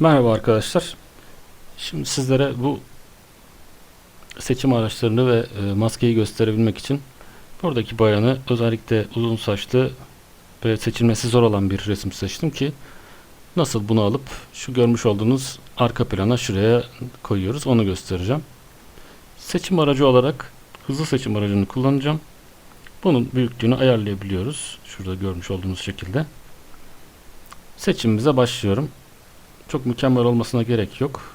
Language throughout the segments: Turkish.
Merhaba arkadaşlar. Şimdi sizlere bu seçim araçlarını ve e, maskeyi gösterebilmek için buradaki bayanı özellikle uzun saçlı ve seçilmesi zor olan bir resim seçtim ki nasıl bunu alıp şu görmüş olduğunuz arka plana şuraya koyuyoruz onu göstereceğim. Seçim aracı olarak hızlı seçim aracını kullanacağım. Bunun büyüklüğünü ayarlayabiliyoruz. Şurada görmüş olduğunuz şekilde. Seçimimize başlıyorum. Çok mükemmel olmasına gerek yok.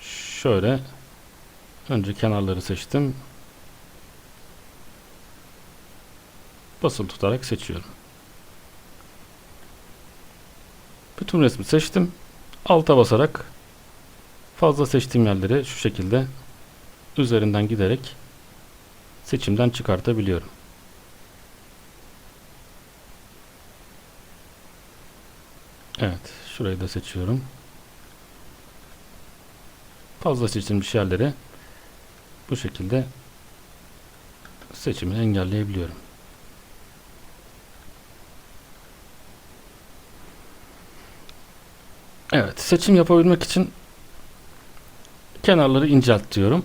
Şöyle önce kenarları seçtim. Basılı tutarak seçiyorum. Bütün resmi seçtim. Alta basarak fazla seçtiğim yerleri şu şekilde üzerinden giderek seçimden çıkartabiliyorum. Evet, şurayı da seçiyorum. Fazla seçilmiş yerleri bu şekilde seçimi engelleyebiliyorum. Evet, seçim yapabilmek için kenarları incelt diyorum.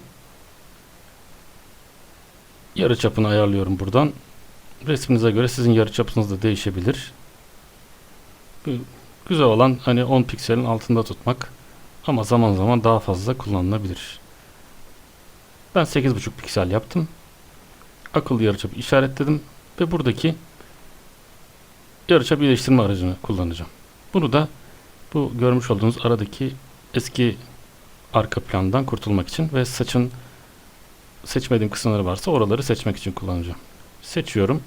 Yarı çapını ayarlıyorum buradan. Resminize göre sizin yarı çapınız da değişebilir. Güzel olan hani 10 pikselin altında tutmak ama zaman zaman daha fazla kullanılabilir. Ben 8.5 piksel yaptım. Akıllı yarıçapı işaretledim ve buradaki yarıçap iyileştirme aracını kullanacağım. Bunu da bu görmüş olduğunuz aradaki eski arka plandan kurtulmak için ve saçın seçmediğim kısımları varsa oraları seçmek için kullanacağım. Seçiyorum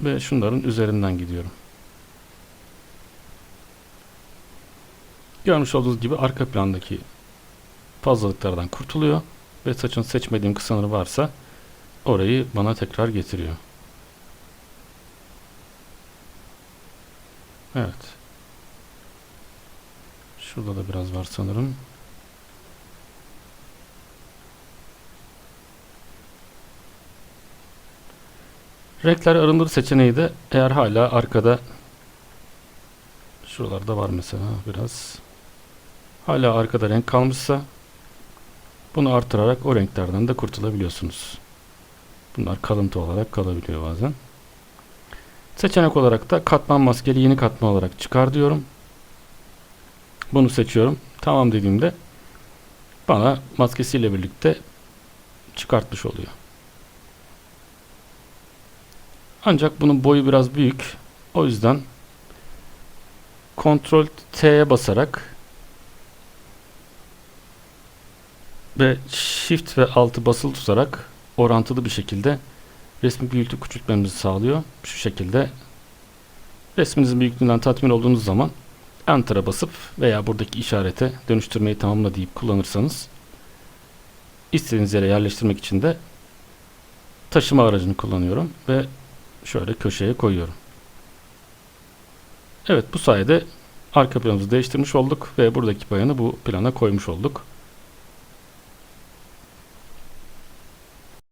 ve şunların üzerinden gidiyorum. Görmüş olduğunuz gibi arka plandaki fazlalıklardan kurtuluyor ve saçın seçmediğim kısımları varsa orayı bana tekrar getiriyor. Evet. Şurada da biraz var sanırım. Renkler arındır seçeneği de eğer hala arkada şuralarda var mesela biraz hala arkada renk kalmışsa bunu artırarak o renklerden de kurtulabiliyorsunuz. Bunlar kalıntı olarak kalabiliyor bazen. Seçenek olarak da katman maskeli yeni katman olarak çıkar diyorum. Bunu seçiyorum. Tamam dediğimde bana maskesiyle birlikte çıkartmış oluyor. Ancak bunun boyu biraz büyük. O yüzden Ctrl T'ye basarak ve Shift ve Altı basılı tutarak orantılı bir şekilde resmi büyütüp küçültmemizi sağlıyor. Şu şekilde resminizin büyüklüğünden tatmin olduğunuz zaman Enter'a basıp veya buradaki işarete dönüştürmeyi tamamla deyip kullanırsanız istediğiniz yere yerleştirmek için de taşıma aracını kullanıyorum ve şöyle köşeye koyuyorum. Evet bu sayede arka planımızı değiştirmiş olduk ve buradaki bayanı bu plana koymuş olduk.